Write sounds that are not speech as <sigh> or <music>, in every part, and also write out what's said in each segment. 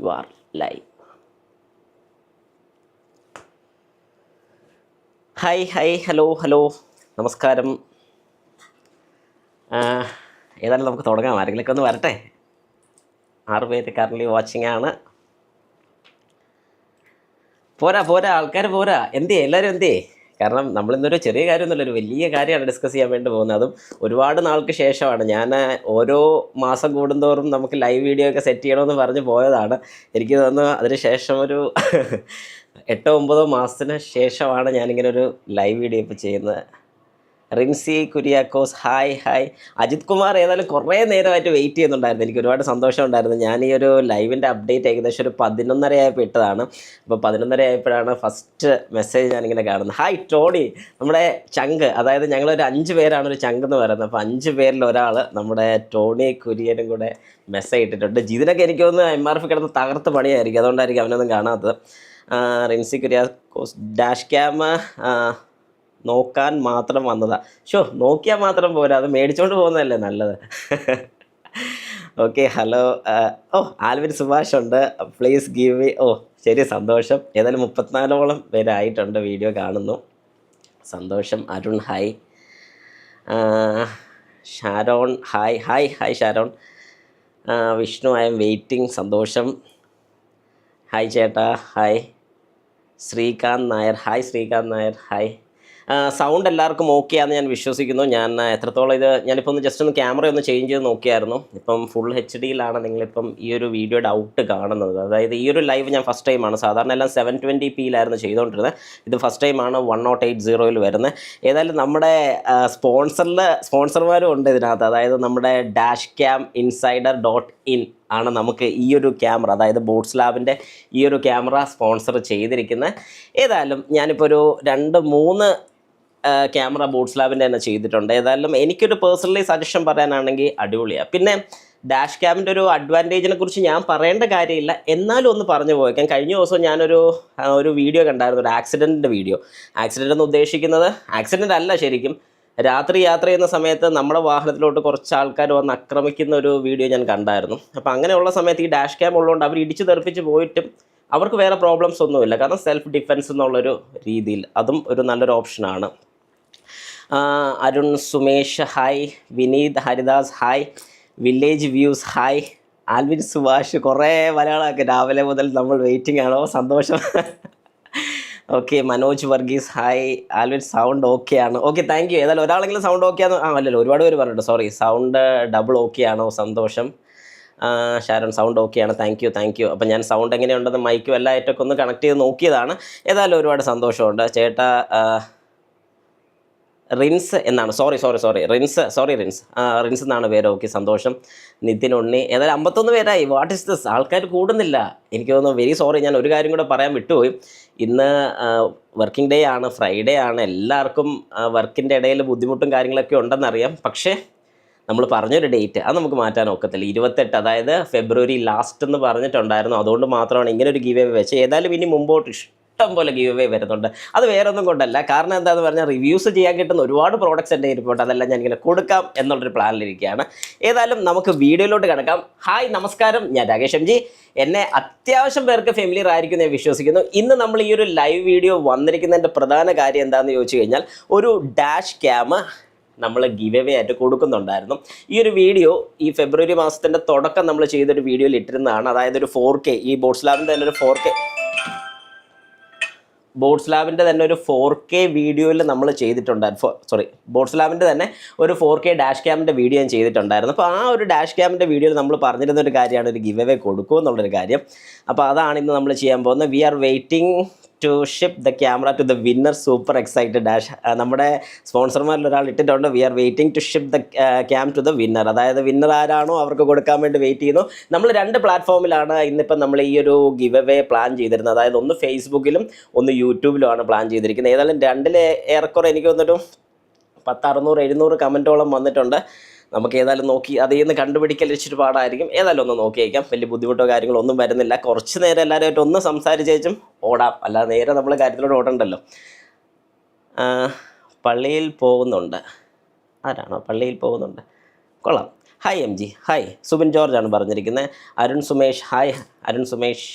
You are live hi hi hello hello നമസ്കാരം. ഏതായാലും നമുക്ക് തുടങ്ങാം. ആരെങ്കിലൊക്കെ ഒന്ന് വരട്ടെ? ആറ് പേര് കറൻലി വാച്ചിങ് ആണ്. പോരാ പോരാ ആൾക്കാർ പോരാ. എന്തേ എല്ലാവരും എന്തേ കാരണം നമ്മൾ ഇന്നൊരു ചെറിയ കാര്യമൊന്നുമില്ല ഒരു വലിയ കാര്യമാണ് ഡിസ്കസ് ചെയ്യാൻ വേണ്ടി പോകുന്നത്. അതും ഒരുപാട് നാൾക്ക് ശേഷമാണ്. ഞാൻ ഓരോ മാസം കൂടുന്തോറും നമുക്ക് ലൈവ് വീഡിയോ ഒക്കെ സെറ്റ് ചെയ്യണമെന്ന് പറഞ്ഞ് പോയതാണ്. എനിക്ക് തോന്നുന്നു അതിന് ശേഷം ഒരു <laughs> എട്ടോ ഒമ്പതോ മാസത്തിന് ശേഷമാണ് ഞാനിങ്ങനെ ഒരു ലൈവ് വീഡിയോ ഇപ്പോൾ ചെയ്യുന്നത്. Rincy Kuriakose hi hi. Ajith Kumar ഏതായാലും കുറേ നേരമായിട്ട് വെയിറ്റ് ചെയ്യുന്നുണ്ടായിരുന്നു. എനിക്ക് ഒരുപാട് സന്തോഷം ഉണ്ടായിരുന്നു. ഞാൻ ഈ ഒരു ലൈവിന്റെ അപ്ഡേറ്റ് ഏകദേശം ഒരു പതിനൊന്നര ആയപ്പോൾ ഇട്ടതാണ് അപ്പോൾ പതിനൊന്നര ആയപ്പോഴാണ് ഫസ്റ്റ് മെസ്സേജ് ഞാനിങ്ങനെ കാണുന്നത്. Hi Tony. നമ്മുടെ ചങ്ക് അതായത് ഞങ്ങളൊരു അഞ്ച് പേരാണ് ഒരു ചങ്ക് എന്ന് പറയുന്നത്. അപ്പോൾ അഞ്ച് പേരിൽ ഒരാൾ നമ്മുടെ ടോണി കുര്യനും കൂടെ മെസ്സേജ് ഇട്ടിട്ടുണ്ട്. ജിതിനൊക്കെ എനിക്ക് തോന്നുന്നു എം ആർ എഫ് കിടന്ന് തകർത്ത് പണിയായിരിക്കും. അതുകൊണ്ടായിരിക്കും അവനൊന്നും കാണാത്തത്. റിൻസി കുര്യാക്കോസ് ഡാഷ് ക്യാം നോക്കാൻ മാത്രം വന്നതാണ് ഷോ നോക്കിയാൽ മാത്രം പോരാ. അത് മേടിച്ചോണ്ട് പോകുന്നതല്ലേ നല്ലത്. Okay hello oh Alvin Subhash ഉണ്ട്. പ്ലീസ് ഗീവ് മീ ഓ ശരി സന്തോഷം. ഏതായാലും മുപ്പത്തിനാലോളം പേരായിട്ടുണ്ട് വീഡിയോ കാണുന്നു. സന്തോഷം Arun hi Sharon hi hi hi Sharon. Vishnu I'm waiting സന്തോഷം. ഹായ് ചേട്ടാ hi Sreekanth Nair hi Sreekanth Nair hi sound എല്ലാവർക്കും ഓക്കെ ആണെന്ന് ഞാൻ വിശ്വസിക്കുന്നു. ഞാൻ എത്രത്തോളം ഇത് ഞാനിപ്പോൾ ഒന്ന് ജസ്റ്റ് ഒന്ന് ക്യാമറ ഒന്ന് ചേഞ്ച് ചെയ്ത് നോക്കിയായിരുന്നു. ഇപ്പം ഫുൾ എച്ച് ഡിയിലാണ് നിങ്ങളിപ്പം ഈ ഒരു വീഡിയോയുടെ ഔട്ട് കാണുന്നത്. അതായത് ഈ ഒരു ലൈവ് ഞാൻ ഫസ്റ്റ് ടൈമാണ് സാധാരണ എല്ലാം സെവൻ ട്വന്റി പിയിലായിരുന്നു ചെയ്തുകൊണ്ടിരുന്നത് ഇത് ഫസ്റ്റ് ടൈമാണ് വൺ നോട്ട് എയ്റ്റ് സീറോയിൽ വരുന്നത്. ഏതായാലും നമ്മുടെ സ്പോൺസറിൽ സ്പോൺസർമാരും ഉണ്ട് ഇതിനകത്ത്. അതായത് നമ്മുടെ dash cam insider dot in ആണ് നമുക്ക് ഈ ഒരു ക്യാമറ അതായത് ബോട്ട്സ് ലാബിന്റെ ഈ ഒരു ക്യാമറ സ്പോൺസർ ചെയ്തിരിക്കുന്നത്. ഏതായാലും ഞാനിപ്പോൾ ഒരു രണ്ട് മൂന്ന് ക്യാമറ ബോട്ട്സ് ലാബിന്റെ തന്നെ ചെയ്തിട്ടുണ്ട്. ഏതായാലും എനിക്കൊരു പേഴ്സണലി സജഷൻ പറയാനാണെങ്കിൽ അടിപൊളിയാണ് പിന്നെ ഡാഷ് ക്യാമിന്റെ ഒരു അഡ്വാന്റേജിനെ കുറിച്ച് ഞാൻ പറയേണ്ട കാര്യമില്ല. എന്നാലും ഒന്ന് പറഞ്ഞു പോയേക്കാം. കഴിഞ്ഞ ദിവസം ഞാനൊരു ഒരു വീഡിയോ കണ്ടായിരുന്നു. ഒരു ആക്സിഡന്റിന്റെ വീഡിയോ. ആക്സിഡന്റ് എന്ന് ഉദ്ദേശിക്കുന്നത് ആക്സിഡന്റ് അല്ല ശരിക്കും. രാത്രി യാത്ര ചെയ്യുന്ന സമയത്ത് നമ്മുടെ വാഹനത്തിലോട്ട് കുറച്ച് ആൾക്കാർ വന്ന് ആക്രമിക്കുന്ന ഒരു വീഡിയോ ഞാൻ കണ്ടായിരുന്നു. അപ്പോൾ അങ്ങനെയുള്ള സമയത്ത് ഈ ഡാഷ് ക്യാം ഉള്ളതുകൊണ്ട് അവർ ഇടിച്ച് തെറിപ്പിച്ച് പോയിട്ടും അവർക്ക് വേറെ പ്രോബ്ലംസ് ഒന്നുമില്ല. കാരണം സെൽഫ് ഡിഫെൻസ് എന്നുള്ളൊരു രീതിയിൽ അതും ഒരു നല്ലൊരു ഓപ്ഷനാണ് Arun Sumesh hi Vineeth Haridas hi village views hi Alvin Subhash കുറേ മലയാളമൊക്കെ രാവിലെ മുതൽ നമ്മൾ വെയിറ്റിംഗ് ആണോ. സന്തോഷം. Okay Manoj Varghese hi Alvin sound okay ആണ്. ഓക്കെ താങ്ക് യു ഏതായാലും ഒരാളെങ്കിലും സൗണ്ട് ഓക്കെ ആണ് ആ അല്ലല്ലോ ഒരുപാട് പേര് പറഞ്ഞിട്ട് സോറി സൗണ്ട് ഡബിൾ ഓക്കെ ആണോ? സന്തോഷം. ഷാരൻ സൗണ്ട് ഓക്കെ ആണ്. താങ്ക് യു താങ്ക് യു അപ്പം ഞാൻ സൗണ്ട് എങ്ങനെയുണ്ടെന്ന് മൈക്കും എല്ലാം എല്ലായിട്ടൊക്കെ ഒന്ന് കണക്ട് ചെയ്ത് നോക്കിയതാണ്. ഏതായാലും ഒരുപാട് സന്തോഷമുണ്ട്. ചേട്ടാ റിൻസ് എന്നാണ്. Sorry sorry sorry Rins sorry Rins. Rins എന്നാണ് പേര്. ഓക്കെ സന്തോഷം. നിതിൻ ഉണ്ണി. ഏതായാലും അമ്പത്തൊന്ന് പേരായി. വാട്ട് ഇസ് ദിസ് ആൾക്കാർ കൂടുന്നില്ല. എനിക്ക് തോന്നുന്നു വെരി സോറി ഞാൻ ഒരു കാര്യം കൂടെ പറയാൻ വിട്ടുപോയി. ഇന്ന് വർക്കിംഗ് ഡേ ആണ് ഫ്രൈഡേ ആണ്. എല്ലാവർക്കും വർക്കിന്റെ ഇടയിൽ ബുദ്ധിമുട്ടും കാര്യങ്ങളൊക്കെ ഉണ്ടെന്നറിയാം. പക്ഷേ നമ്മൾ പറഞ്ഞൊരു ഡേറ്റ് അത് നമുക്ക് മാറ്റാൻ ഒക്കത്തില്ല. ഇരുപത്തെട്ട് അതായത് ഫെബ്രുവരി ലാസ്റ്റ് എന്ന് പറഞ്ഞിട്ടുണ്ടായിരുന്നു. അതുകൊണ്ട് മാത്രമാണ് ഇങ്ങനെ ഒരു ഗീവ് വെച്ച് ഏതായാലും ഇനി മുമ്പോട്ട് ഇഷ്ടം പോലെ ഗീവ് അവേ വരുന്നുണ്ട്. അത് വേറെ ഒന്നും കൊണ്ടല്ല. കാരണം എന്താണെന്ന് പറഞ്ഞാൽ റിവ്യൂസ് ചെയ്യാൻ കിട്ടുന്ന ഒരുപാട് പ്രോഡക്റ്റ്സ് എന്റെ ഇരിപ്പുണ്ട് അതെല്ലാം ഞാൻ ഇങ്ങനെ കൊടുക്കാം എന്നുള്ളൊരു പ്ലാനിലിരിക്കുകയാണ് ഏതായാലും നമുക്ക് വീഡിയോയിലോട്ട് കിടക്കാം. ഹായ് നമസ്കാരം. ഞാൻ രാകേഷ് എം ജി. എന്നെ അത്യാവശ്യം പേർക്ക് ഫെമിലിയർ ആയിരിക്കും ഞാൻ വിശ്വസിക്കുന്നു. ഇന്ന് നമ്മൾ ഈ ഒരു ലൈവ് വീഡിയോ വന്നിരിക്കുന്നതിന്റെ പ്രധാന കാര്യം എന്താണെന്ന് ചോദിച്ചു കഴിഞ്ഞാൽ ഒരു ഡാഷ് ക്യാമ നമ്മൾ ഗിവ് എവേ ആയിട്ട് കൊടുക്കുന്നുണ്ടായിരുന്നു. ഈ ഒരു വീഡിയോ ഈ ഫെബ്രുവരി മാസത്തിന്റെ തുടക്കം നമ്മൾ ചെയ്തൊരു വീഡിയോയിൽ ഇട്ടിരുന്നതാണ്. അതായത് ഒരു ഫോർ കെ ഈ ബോട്ട്സ് ലാബിന്റെ തന്നെ ഒരു ഫോർ കെ ബോട്ട്സ് ലാബിന്റെ തന്നെ ഒരു ഫോർ കെ വീഡിയോയിൽ നമ്മൾ ചെയ്തിട്ടുണ്ടായിരുന്നു. സോറി ബോട്ട്സ് ലാബിന്റെ തന്നെ ഒരു ഫോർ കെ ഡാഷ് ക്യാമിന്റെ വീഡിയോ ഞാൻ ചെയ്തിട്ടുണ്ടായിരുന്നു. അപ്പോൾ ആ ഒരു ഡാഷ് ക്യാമിന്റെ വീഡിയോയിൽ നമ്മൾ പറഞ്ഞിരുന്ന ഒരു കാര്യമാണ് ഒരു ഗിവ് എവേ കൊടുക്കുമെന്നുള്ളൊരു കാര്യം. അപ്പോൾ അതാണ് ഇന്ന് നമ്മൾ ചെയ്യാൻ പോകുന്നത്. We are waiting to ship the camera to the winner super excited dash നമ്മുടെ സ്പോൺസർമാരിൽ ഒരാൾ ഇട്ടിട്ടുണ്ട്. We are waiting to ship the cam to the winner അതായത് വിന്നർ ആരാണോ അവർക്ക് കൊടുക്കാൻ വേണ്ടി വെയിറ്റ് ചെയ്യുന്നു. നമ്മൾ രണ്ട് പ്ലാറ്റ്ഫോമിലാണ് ഇന്നിപ്പം നമ്മൾ ഈ ഒരു ഗിവ് അവേ പ്ലാൻ ചെയ്തിരുന്നത്. അതായത് ഒന്ന് ഫേസ്ബുക്കിലും ഒന്ന് യൂട്യൂബിലുമാണ് പ്ലാൻ ചെയ്തിരിക്കുന്നത്. ഏതായാലും രണ്ടിലെ ഏറെക്കുറെ എനിക്ക് വന്നിട്ടും പത്ത് അറുന്നൂറ് എഴുന്നൂറ് കമന്റോളം വന്നിട്ടുണ്ട്. നമുക്ക് ഏതായാലും നോക്കി അതിൽ നിന്ന് കണ്ടുപിടിക്കൽ ഇച്ചിരി പാടായിരിക്കും. ഏതായാലും ഒന്ന് നോക്കിയേക്കാം വലിയ ബുദ്ധിമുട്ടോ കാര്യങ്ങളോ ഒന്നും വരുന്നില്ല. കുറച്ച് നേരം എല്ലാവരുമായിട്ട് ഒന്ന് സംസാരിച്ചേച്ചും ഓടാം. അല്ല നേരെ നമ്മൾ കാര്യത്തിലോട്ട് ഓടണ്ടല്ലോ. പള്ളിയിൽ പോകുന്നുണ്ട്. ആരാണോ? പള്ളിയിൽ പോകുന്നുണ്ട്. കൊള്ളാം. Hi M G hi Subin George ആണ് പറഞ്ഞിരിക്കുന്നത്. Arun Sumesh. Hi Arun Sumesh.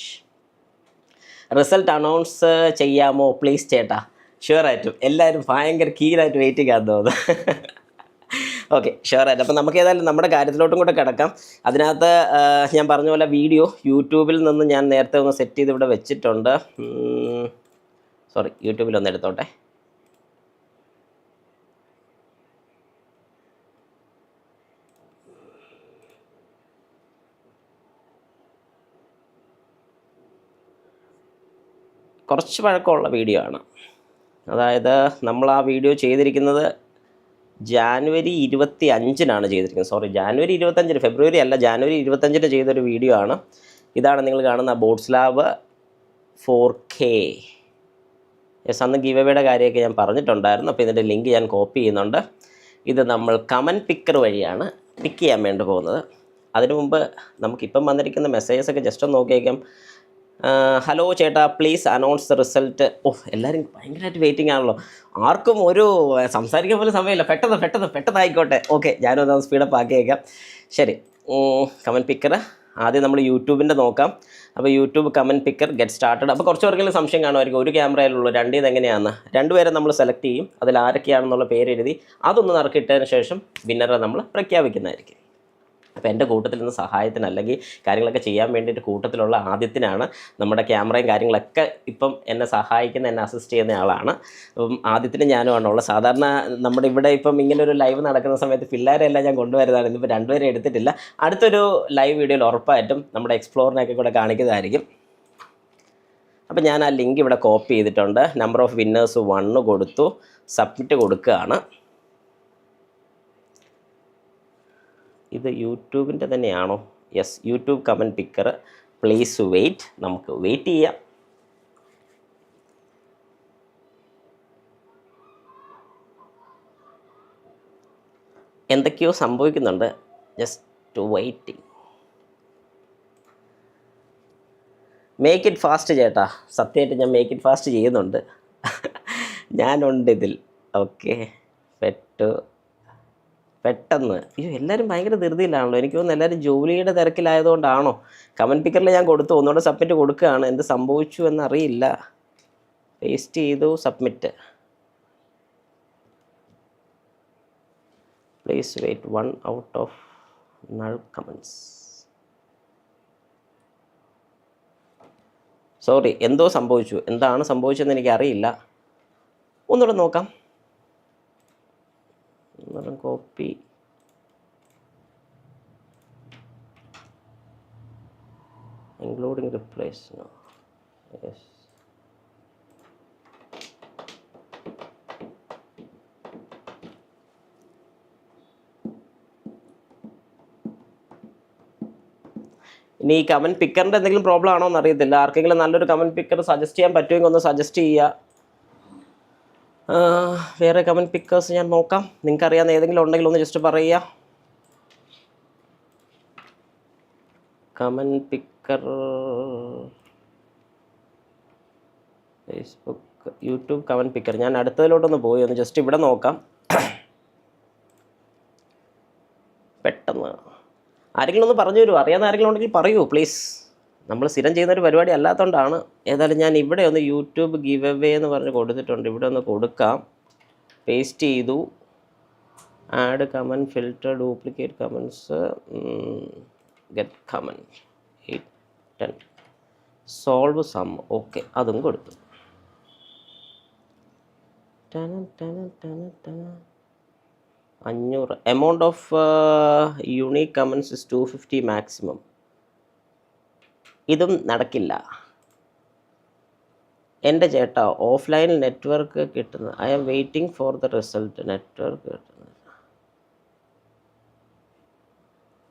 Result announce ചെയ്യാമോ? പ്ലീസ് ചേട്ടാ. ഷുവറായിട്ടും എല്ലാവരും ഭയങ്കര കീലായിട്ട് വെയിറ്റിംഗ് ആണെന്ന് തോന്നുന്നു. ഓക്കെ ഷുവറായിട്ട് അപ്പം നമുക്ക് ഏതായാലും നമ്മുടെ കാര്യത്തിലോട്ടും കൂടെ കിടക്കാം. അതിനകത്ത് ഞാൻ പറഞ്ഞ പോലെ വീഡിയോ യൂട്യൂബിൽ നിന്ന് ഞാൻ നേരത്തെ ഒന്ന് സെറ്റ് ചെയ്ത് ഇവിടെ വെച്ചിട്ടുണ്ട്. സോറി യൂട്യൂബിൽ ഒന്ന് എടുത്തോട്ടെ. കുറച്ച് പഴക്കമുള്ള വീഡിയോ ആണ്. അതായത് നമ്മൾ ആ വീഡിയോ ചെയ്തിരിക്കുന്നത് ജാനുവരി ഇരുപത്തി അഞ്ചിനാണ് ചെയ്തിരിക്കുന്നത്. സോറി ജാനുവരി ഇരുപത്തഞ്ചിന് ഫെബ്രുവരി അല്ല ജാനുവരി ഇരുപത്തഞ്ചിന് ചെയ്തൊരു വീഡിയോ ആണ്. ഇതാണ് നിങ്ങൾ കാണുന്ന bot lab four K yes അന്ന് ഗീവ് അവയുടെ കാര്യമൊക്കെ ഞാൻ പറഞ്ഞിട്ടുണ്ടായിരുന്നു. അപ്പോൾ ഇതിന്റെ ലിങ്ക് ഞാൻ കോപ്പി ചെയ്യുന്നുണ്ട്. ഇത് നമ്മൾ കമൻ പിക്കർ വഴിയാണ് പിക്ക് ചെയ്യാൻ വേണ്ടി പോകുന്നത്. അതിനു മുമ്പ് നമുക്കിപ്പം വന്നിരിക്കുന്ന മെസ്സേജസ് ഒക്കെ ജസ്റ്റ് ഒന്ന് നോക്കിയേക്കാം. ഹലോ ചേട്ടാ പ്ലീസ് അനൗൺസ് ദ റിസൾട്ട് ഓ എല്ലാവരും ഭയങ്കരമായിട്ട് വെയിറ്റിംഗ് ആണല്ലോ. ആർക്കും ഒരു സംസാരിക്കാൻ പോലും സമയമില്ല. പെട്ടെന്ന് പെട്ടെന്ന് പെട്ടെന്ന് ആയിക്കോട്ടെ. ഓക്കെ ഞാനൊന്ന് സ്പീഡപ്പ് ആക്കിയേക്കാം ശരി. കമന്റ് പിക്കർ ആദ്യം നമ്മൾ യൂട്യൂബിന്റെ നോക്കാം. അപ്പോൾ YouTube comment picker get started അപ്പോൾ കുറച്ച് പേർക്കെങ്കിലും സംശയം കാണുമായിരിക്കും. ഒരു ക്യാമറയിലുള്ളൂ രണ്ട് ഇത് എങ്ങനെയാണ് രണ്ടുപേരെ നമ്മൾ സെലക്ട് ചെയ്യും. അതിൽ ആരൊക്കെയാണെന്നുള്ള പേര് എഴുതി അതൊന്ന് നറുക്കിട്ടതിന് ശേഷം വിന്നറെ നമ്മൾ പ്രഖ്യാപിക്കുന്നതായിരിക്കും. അപ്പോൾ എന്റെ കൂട്ടത്തിൽ നിന്ന് സഹായത്തിന് അല്ലെങ്കിൽ കാര്യങ്ങളൊക്കെ ചെയ്യാൻ വേണ്ടിയിട്ട് കൂട്ടത്തിലുള്ള ആദ്യത്തിനാണ് നമ്മുടെ ക്യാമറയും കാര്യങ്ങളൊക്കെ ഇപ്പം എന്നെ സഹായിക്കുന്ന എന്നെ അസിസ്റ്റ് ചെയ്യുന്ന ആളാണ്. അപ്പം ആദ്യത്തിന് ഞാനുമാണ് ഉള്ളത്. സാധാരണ നമ്മുടെ ഇവിടെ ഇപ്പം ഇങ്ങനെ ഒരു ലൈവ് നടക്കുന്ന സമയത്ത് പിള്ളേരെല്ലാം ഞാൻ കൊണ്ടുവരുന്നതാണ്. ഇന്നിപ്പോൾ രണ്ടുപേരെ എടുത്തിട്ടില്ല. അടുത്തൊരു ലൈവ് വീഡിയോയിൽ ഉറപ്പായിട്ടും നമ്മുടെ എക്സ്പ്ലോറിനൊക്കെ കൂടെ കാണിക്കുന്നതായിരിക്കും. അപ്പോൾ ഞാൻ ആ ലിങ്ക് ഇവിടെ കോപ്പി ചെയ്തിട്ടുണ്ട്. നമ്പർ ഓഫ് വിന്നേഴ്സ് വണ്ണ് കൊടുത്തു. സബ്മിറ്റ് കൊടുക്കുകയാണ്. ഇത് യൂട്യൂബിന്റെ തന്നെയാണോ? Yes YouTube comment picker please wait നമുക്ക് വെയിറ്റ് ചെയ്യാം. എന്തൊക്കെയോ സംഭവിക്കുന്നുണ്ട്. Just waiting make it fast ചേട്ടാ. സത്യമായിട്ട് ഞാൻ മേക്ക് ഇറ്റ് ഫാസ്റ്റ് ചെയ്യുന്നുണ്ട്. <laughs> ഞാനുണ്ട് ഇതിൽ. ഓക്കെ പെട്ടു. പെട്ടെന്ന്. അയ്യോ എല്ലാവരും ഭയങ്കര ധൃതിയിലാണല്ലോ. എനിക്ക് തോന്നുന്നു എല്ലാവരും ജോലിയുടെ തിരക്കിലായതുകൊണ്ടാണോ? കമന്റ് പിക്കറിൽ ഞാൻ കൊടുത്തു. ഒന്നുകൂടെ സബ്മിറ്റ് കൊടുക്കുകയാണ്. എന്ത് സംഭവിച്ചു എന്നറിയില്ല. പേസ്റ്റ് ചെയ്തു submit. Please wait one out of null comments sorry എന്തോ സംഭവിച്ചു. എന്താണ് സംഭവിച്ചതെന്ന് എനിക്കറിയില്ല. ഒന്നുകൂടെ നോക്കാം. ഒന്നുകൂടെ കോപ്പി. ഇൻക്ലൂഡിങ് റിപ്ലേസ് യെസ് ഇനി ഈ കമന്റ് പിക്കറിന്റെ എന്തെങ്കിലും പ്രോബ്ലം ആണോ എന്ന് അറിയത്തില്ല. ആർക്കെങ്കിലും നല്ലൊരു കമന്റ് പിക്കർ സജസ്റ്റ് ചെയ്യാൻ പറ്റുമെങ്കിൽ ഒന്ന് സജസ്റ്റ് ചെയ്യുക. വേറെ കമന്റ് പിക്കേഴ്സ് ഞാൻ നോക്കാം. നിങ്ങൾക്ക് അറിയാവുന്ന ഏതെങ്കിലും ഉണ്ടെങ്കിൽ ഒന്ന് ജസ്റ്റ് പറയുക. Comment picker Facebook YouTube comment picker ഞാൻ അടുത്തതിലോട്ടൊന്ന് പോയി ഒന്ന് ജസ്റ്റ് ഇവിടെ നോക്കാം. പെട്ടെന്ന്. ആരെങ്കിലും ഒന്ന് പറഞ്ഞു തരുമോ? അറിയാവുന്ന ആരെങ്കിലും ഉണ്ടെങ്കിൽ പറയൂ പ്ലീസ് നമ്മൾ സ്ഥിരം ചെയ്യുന്ന ഒരു പരിപാടി അല്ലാത്തതുകൊണ്ടാണ് ഏതായാലും ഞാൻ ഇവിടെ ഒന്ന് യൂട്യൂബ് ഗീവ് എവേ എന്ന് പറഞ്ഞ് കൊടുത്തിട്ടുണ്ട്. ഇവിടെ ഒന്ന് കൊടുക്കാം. പേസ്റ്റ് ചെയ്തു. Add comment filter duplicate comments get comment eight ten solve some okay അതും കൊടുത്തു. അഞ്ഞൂറ്. Amount of unique comments is two fifty maximum ഇതും നടക്കില്ല. എന്റെ ചേട്ടാ ഓഫ്ലൈൻ നെറ്റ്വർക്ക് കിട്ടുന്നത്. I am waiting for the result. Network കിട്ടുന്നത്.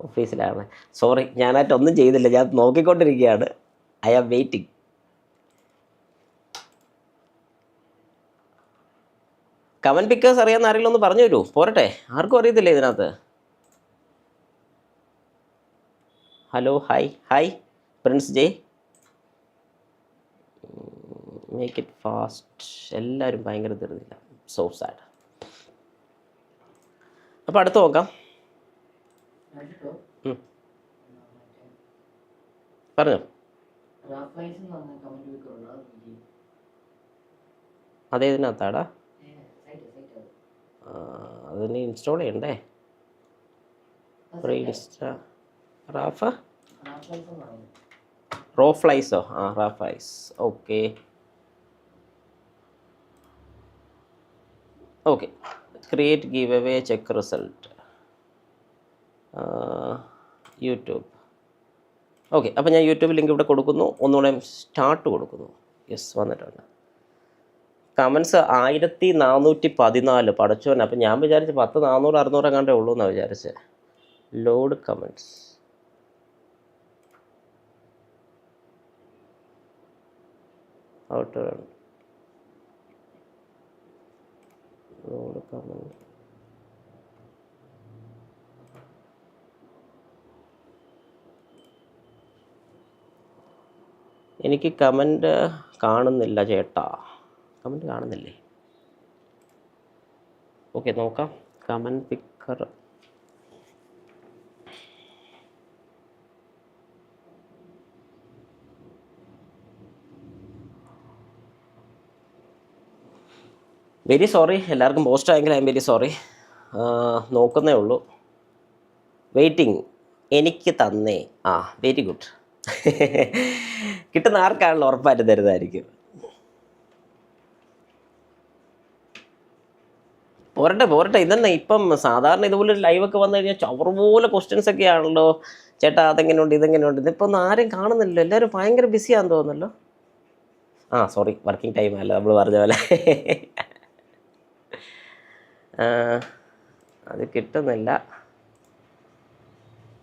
ഓഫീസിലാണ്. സോറി ഞാനായിട്ട് ഒന്നും ചെയ്തില്ല. ഞാൻ നോക്കിക്കൊണ്ടിരിക്കുകയാണ്. I am waiting. Comment pickers അറിയാവുന്ന ആരെങ്കിലും ഒന്ന് പറഞ്ഞു തരൂ. പോരട്ടെ. ആർക്കും അറിയത്തില്ലേ ഇതിനകത്ത്? Hello hi. Hi. Prince Jay make it fast എല്ലാവരും ഭയങ്കര തരുന്നില്ല സോ സാഡ് അപ്പോൾ അടുത്ത് നോക്കാം. പറഞ്ഞോ. ഇതിനകത്താടാ. അത്. ആ, അതിന് ഇൻസ്റ്റാൾ ചെയ്യണ്ടേ? ഒരു ഇൻസ്റ്റാ റാഫ? റോ ഫ്ലൈസോ ആ റാഫൈസ് okay okay create give away check result YouTube okay അപ്പോൾ ഞാൻ യൂട്യൂബ് ലിങ്ക് ഇവിടെ കൊടുക്കുന്നു. ഒന്നുകൂടെ സ്റ്റാർട്ട് കൊടുക്കുന്നു. യെസ് വന്നിട്ടുണ്ട്. കമൻസ് ആയിരത്തി നാനൂറ്റി പതിനാല് പഠിച്ചോനെ അപ്പം ഞാൻ വിചാരിച്ച് പത്ത് നാനൂറ് അറുന്നൂറ് എങ്ങാണ്ടേ ഉള്ളൂ എന്നാണ് വിചാരിച്ചത് load comments out load comment എനിക്ക് കമന്റ് കാണുന്നില്ല ചേട്ടാ. കമന്റ് കാണുന്നില്ലേ? ഓക്കെ നോക്കാം. Comment picker very sorry. എല്ലാവർക്കും പോസ്റ്റ് ആയെങ്കിൽ ഐ എം വെരി സോറി. നോക്കുന്നേ ഉള്ളൂ. വെയിറ്റിംഗ്. എനിക്ക് തന്നേ. ആ വെരി ഗുഡ്. <laughs> കിട്ടുന്ന ആർക്കാണല്ലോ ഉറപ്പായിട്ട് തരുന്നതായിരിക്കും. പോരട്ടെ പോരട്ടെ. ഇതന്നെ ഇപ്പം സാധാരണ ഇതുപോലെ ഒരു ലൈവൊക്കെ വന്നു കഴിഞ്ഞാൽ ചവർ പോലെ ക്വസ്റ്റ്യൻസ് ഒക്കെ ആണല്ലോ. ചേട്ടാ അതെങ്ങനെയുണ്ട് ഇതെങ്ങനെയുണ്ട്? ഇതിപ്പോൾ ഒന്നും ആരും കാണുന്നില്ലല്ലോ. എല്ലാവരും ഭയങ്കര ബിസിയാന്ന് തോന്നുന്നല്ലോ. ആ സോറി വർക്കിംഗ് ടൈം അല്ല. നമ്മൾ പറഞ്ഞ പോലെ. <laughs> അത് കിട്ടുന്നില്ല.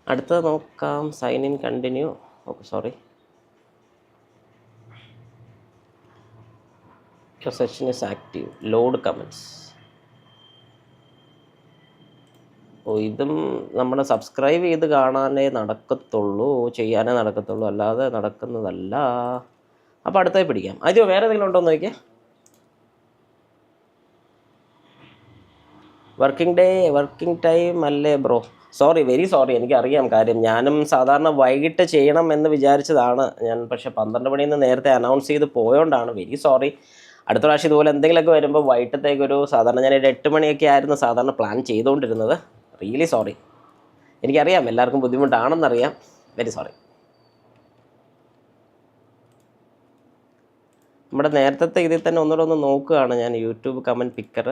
അടുത്തത് നോക്കാം. Sign in continue okay sorry session is active load comments oh ഇതും നമ്മൾ സബ്സ്ക്രൈബ് ചെയ്ത് കാണാനേ നടക്കത്തുള്ളൂ. ചെയ്യാനേ നടക്കത്തുള്ളൂ. അല്ലാതെ നടക്കുന്നതല്ല. അപ്പോൾ അടുത്തായി പിടിക്കാം. അതോ വേറെ എന്തെങ്കിലും ഉണ്ടോ എന്ന് നോക്കിയേ? വർക്കിംഗ് ഡേ വർക്കിംഗ് ടൈം അല്ലേ ബ്രോ സോറി വെരി സോറി എനിക്കറിയാം കാര്യം. ഞാനും സാധാരണ വൈകിട്ട് ചെയ്യണം എന്ന് വിചാരിച്ചതാണ് ഞാൻ. പക്ഷേ പന്ത്രണ്ട് മണിയിൽ നിന്ന് നേരത്തെ അനൗൺസ് ചെയ്ത് പോയോണ്ടാണ്. വെരി സോറി അടുത്ത പ്രാവശ്യം ഇതുപോലെ എന്തെങ്കിലുമൊക്കെ വരുമ്പോൾ വൈകിട്ടത്തേക്കൊരു സാധാരണ ഞാൻ ഒരു എട്ട് മണിയൊക്കെ ആയിരുന്നു സാധാരണ പ്ലാൻ ചെയ്തുകൊണ്ടിരുന്നത് റിയലി സോറി എനിക്കറിയാം. എല്ലാവർക്കും ബുദ്ധിമുട്ടാണെന്നറിയാം. വെരി സോറി നമ്മുടെ നേരത്തെ ഇതിൽ തന്നെ ഒന്നുകൂടെ ഒന്ന് നോക്കുകയാണ് ഞാൻ. YouTube comment picker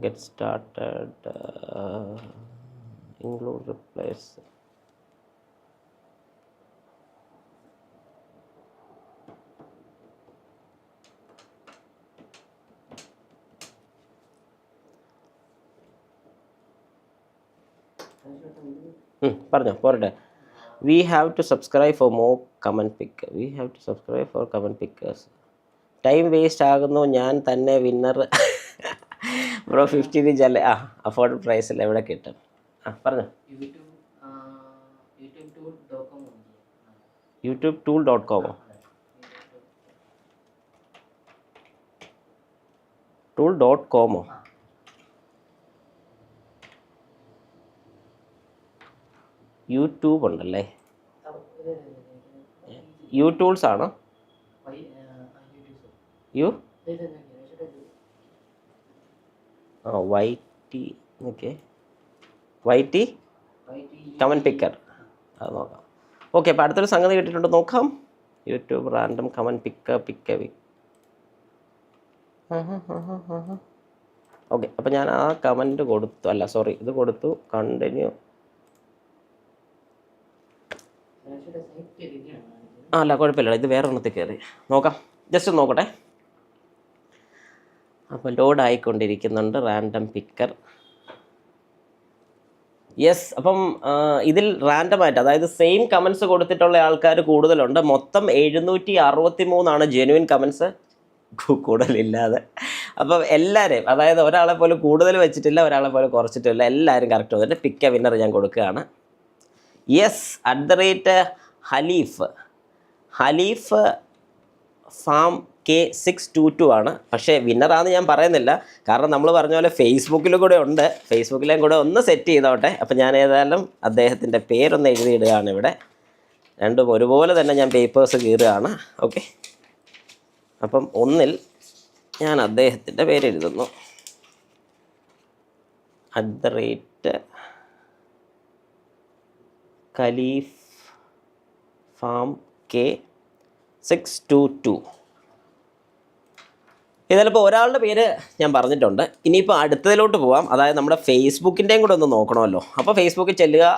get started uh, include replace പറഞ്ഞോ പോരട്ടെ. We have to subscribe for more comment pick we have to subscribe for comment pickers time waste ആകുന്നു ഞാൻ തന്നെ വിന്നർ ബ്രോ ഫിഫ്റ്റി ഇഞ്ച് അല്ലേ ആ അഫോർഡ് പ്രൈസിൽ എവിടെ കിട്ടും? ആ പറഞ്ഞോ. YouTube tool dot കോമോ tool dot കോമോ YouTube ഉണ്ടല്ലേ? യു ടൂൾസ് ആണോ? യു ആ Y T okay Y T comment picker അത് നോക്കാം. ഓക്കെ അപ്പോൾ അടുത്തൊരു സംഗതി കിട്ടിയിട്ടുണ്ട് നോക്കാം. YouTube random comment pick pick V okay അപ്പോൾ ഞാൻ ആ കമന്റ് കൊടുത്തു അല്ല സോറി ഇത് കൊടുത്തു കണ്ടിന്യൂ അല്ല കുഴപ്പമില്ല. ഇത് വേറെ ഒന്നത്തിൽ കയറി. നോക്കാം. ജസ്റ്റ് ഒന്ന് നോക്കട്ടെ. അപ്പോൾ ലോഡ് ആയിക്കൊണ്ടിരിക്കുന്നുണ്ട് റാൻഡം പിക്കർ. യെസ് അപ്പം ഇതിൽ റാൻഡമായിട്ട് അതായത് സെയിം കമൻസ് കൊടുത്തിട്ടുള്ള ആൾക്കാർ കൂടുതലുണ്ട്. മൊത്തം എഴുന്നൂറ്റി അറുപത്തി മൂന്നാണ് ജെനുവിൻ കമൻസ്. കൂടുതലില്ലാതെ. അപ്പം എല്ലാവരെയും അതായത് ഒരാളെ പോലെ കൂടുതൽ വെച്ചിട്ടില്ല ഒരാളെ പോലെ കുറച്ചിട്ടില്ല എല്ലാവരും കറക്റ്റ് വന്നിട്ട് പിക്ക വിന്നർ ഞാൻ കൊടുക്കുകയാണ്. Yes at the rate Haleef. Haleef farm K six two two ആണ്. പക്ഷേ വിന്നറാന്ന് ഞാൻ പറയുന്നില്ല. കാരണം നമ്മൾ പറഞ്ഞ പോലെ ഫേസ്ബുക്കിലും കൂടെ ഉണ്ട്. ഫേസ്ബുക്കിലേയും കൂടെ ഒന്ന് സെറ്റ് ചെയ്തോട്ടെ. അപ്പം ഞാൻ ഏതായാലും അദ്ദേഹത്തിന്റെ പേരൊന്ന് എഴുതിയിടുകയാണ് ഇവിടെ. രണ്ടും ഒരുപോലെ തന്നെ ഞാൻ പേപ്പേഴ്സ് കീറുകയാണ്. ഓക്കെ അപ്പം ഒന്നിൽ ഞാൻ അദ്ദേഹത്തിന്റെ പേരെഴുതുന്നു at the rate Khaleef farm K six two two ഇതിലിപ്പോൾ ഒരാളുടെ പേര് ഞാൻ പറഞ്ഞിട്ടുണ്ട്. ഇനിയിപ്പോൾ അടുത്തതിലോട്ട് പോവാം. അതായത് നമ്മുടെ ഫേസ്ബുക്കിന്റെയും കൂടെ ഒന്ന് നോക്കണമല്ലോ. അപ്പോൾ ഫേസ്ബുക്കിൽ ചെല്ലുക.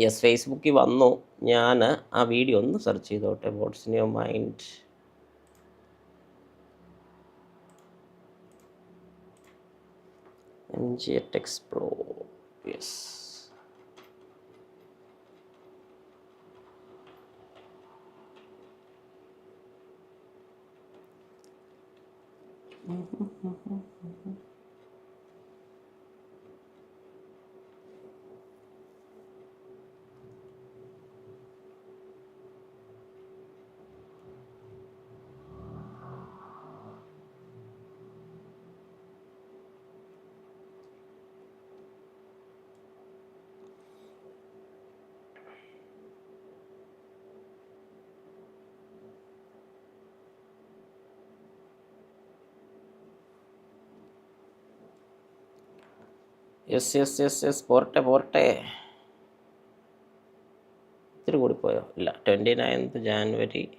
യെസ് ഫേസ്ബുക്കിൽ വന്നു. ഞാൻ ആ വീഡിയോ ഒന്ന് സെർച്ച് ചെയ്തോട്ടെ. What's in your mind M G at explo yes Угу, угу, угу. Yes yes yes yes. പോരട്ടെ പോരട്ടെ. ഇത്തിരി കൂടിപ്പോയോ? ഇല്ല. ട്വന്റി നയൻത്ത് ജാനുവരി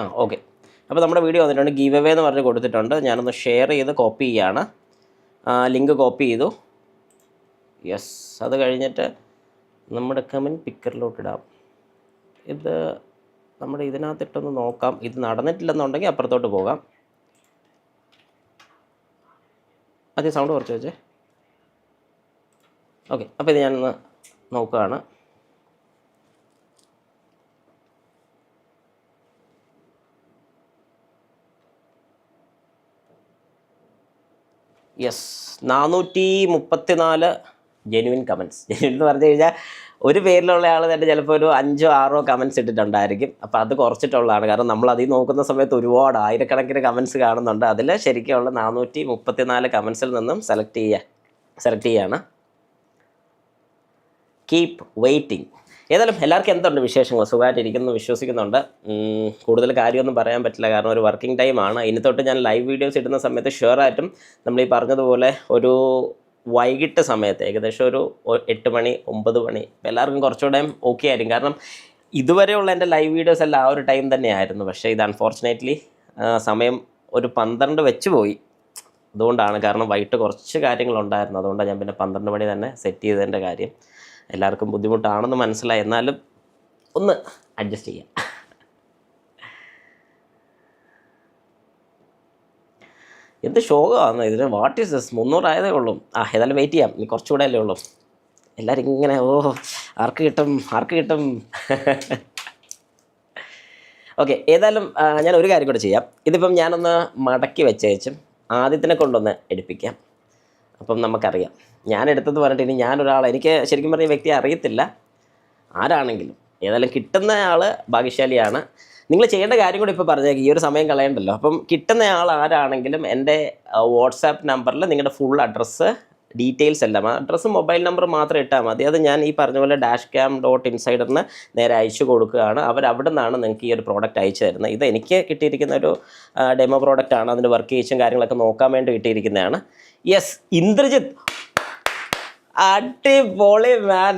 ആ ഓക്കെ അപ്പോൾ നമ്മുടെ വീഡിയോ വന്നിട്ടുണ്ട് ഗീവ് അവേ എന്ന് പറഞ്ഞ് കൊടുത്തിട്ടുണ്ട്. ഞാനൊന്ന് ഷെയർ ചെയ്ത് കോപ്പി ചെയ്യാണ്. ലിങ്ക് കോപ്പി ചെയ്തു. യെസ് അത് കഴിഞ്ഞിട്ട് നമ്മുടെ കമന്റ് പിക്കറിലോട്ടിടാം ഇത് നമ്മുടെ ഇതിനകത്തിട്ടൊന്ന് നോക്കാം. ഇത് നടന്നിട്ടില്ലെന്നുണ്ടെങ്കിൽ അപ്പുറത്തോട്ട് പോകാം. അതേ സൗണ്ട് കുറച്ച് വെച്ചേ. ഓക്കെ അപ്പോൾ ഇത് ഞാനൊന്ന് നോക്കുകയാണ്. യെസ് നാനൂറ്റി മുപ്പത്തിനാല് ജെനുവിൻ കമൻസ് ജെനുവിൻ <laughs> എന്ന് പറഞ്ഞു കഴിഞ്ഞാൽ ഒരു പേരിലുള്ള ആൾ തന്നെ ചിലപ്പോൾ ഒരു അഞ്ചോ ആറോ കമൻസ് ഇട്ടിട്ടുണ്ടായിരിക്കും. അപ്പോൾ അത് കുറച്ചിട്ടുള്ളതാണ്. കാരണം നമ്മൾ അതിൽ നോക്കുന്ന സമയത്ത് ഒരുപാട് ആയിരക്കണക്കിന് കമൻസ് കാണുന്നുണ്ട്. അതിൽ ശരിക്കുള്ള നാനൂറ്റി മുപ്പത്തിനാല് കമൻസിൽ നിന്നും സെലക്ട് ചെയ്യുക സെലക്ട് ചെയ്യാണ്. കീപ്പ് വെയിറ്റിംഗ് ഏതായാലും എല്ലാവർക്കും എന്തുണ്ട് വിശേഷങ്ങൾ? സുഖമായിട്ടിരിക്കുന്നു വിശ്വസിക്കുന്നുണ്ട്. കൂടുതൽ കാര്യമൊന്നും പറയാൻ പറ്റില്ല. കാരണം ഒരു വർക്കിംഗ് ടൈമാണ് ഇനി തൊട്ട് ഞാൻ ലൈവ് വീഡിയോസ് ഇടുന്ന സമയത്ത് ഷുവറായിട്ടും നമ്മൾ ഈ പറഞ്ഞതുപോലെ ഒരു വൈകിട്ട് സമയത്ത് ഏകദേശം ഒരു എട്ട് മണി ഒമ്പത് മണി എല്ലാവർക്കും കുറച്ചുകൂടെ ഓക്കെ ആയിരിക്കും. കാരണം ഇതുവരെയുള്ള എന്റെ ലൈവ് വീഡിയോസ് എല്ലാം ആ ഒരു ടൈം തന്നെയായിരുന്നു. പക്ഷേ ഇത് അൺഫോർച്ചുനേറ്റ്ലി സമയം ഒരു പന്ത്രണ്ട് വെച്ച് പോയി. അതുകൊണ്ടാണ് കാരണം വൈകിട്ട് കുറച്ച് കാര്യങ്ങളുണ്ടായിരുന്നു. അതുകൊണ്ടാണ് ഞാൻ പിന്നെ പന്ത്രണ്ട് മണി തന്നെ സെറ്റ് ചെയ്തതിന്റെ കാര്യം. എല്ലാവർക്കും ബുദ്ധിമുട്ടാണെന്ന് മനസ്സിലായി. എന്നാലും ഒന്ന് അഡ്ജസ്റ്റ് ചെയ്യാം. എന്ത് ശോകമാണ് ഇതിന്. വാട്ട് ഈസ് ദിസ് മുന്നൂറായതേ ഉള്ളൂ. ആ ഏതായാലും വെയിറ്റ് ചെയ്യാം. ഇനി കുറച്ചുകൂടെ അല്ലേ ഉള്ളൂ. എല്ലാവരും ഇങ്ങനെ ഓ ആർക്ക് കിട്ടും? ആർക്ക് കിട്ടും? ഓക്കെ ഏതായാലും ഞാൻ ഒരു കാര്യം കൂടെ ചെയ്യാം. ഇതിപ്പം ഞാനൊന്ന് മടക്കി വെച്ചേച്ചും ആദ്യത്തിനെ കൊണ്ടൊന്ന് എടുപ്പിക്കാം. അപ്പം നമുക്കറിയാം. ഞാൻ എടുത്തത് പറഞ്ഞിട്ട് ഇനി ഞാനൊരാൾ എനിക്ക് ശരിക്കും പറഞ്ഞ വ്യക്തി അറിയത്തില്ല. ആരാണെങ്കിലും ഏതായാലും കിട്ടുന്ന ആൾ ഭാഗ്യശാലിയാണ്. നിങ്ങൾ ചെയ്യേണ്ട കാര്യം കൂടി ഇപ്പോൾ പറഞ്ഞേക്ക് ഈ ഒരു സമയം കളയണ്ടല്ലോ. അപ്പം കിട്ടുന്ന ആൾ ആരാണെങ്കിലും എന്റെ വാട്സാപ്പ് നമ്പറിൽ നിങ്ങളുടെ ഫുൾ അഡ്രസ്സ് ഡീറ്റെയിൽസ് എല്ലാം. അഡ്രസ്സ് മൊബൈൽ നമ്പർ മാത്രം ഇട്ടാൽ മതി. അത് ഞാൻ ഈ പറഞ്ഞ പോലെ ഡാഷ് ക്യാം ഡോട്ട് ഇൻസൈഡറിന് നേരെ അയച്ചു കൊടുക്കുകയാണ്. അവർ അവിടെ നിന്നാണ് നിങ്ങൾക്ക് ഈ ഒരു പ്രോഡക്റ്റ് അയച്ചു തരുന്നത്. ഇത് എനിക്ക് കിട്ടിയിരിക്കുന്ന ഒരു ഡെമോ പ്രോഡക്റ്റാണ് അതിന്റെ വർക്ക് ചെയ്ച്ചും കാര്യങ്ങളൊക്കെ നോക്കാൻ വേണ്ടി കിട്ടിയിരിക്കുന്നതാണ്. യെസ് ഇന്ദ്രജിത്ത്. അടിപൊളി മാൻ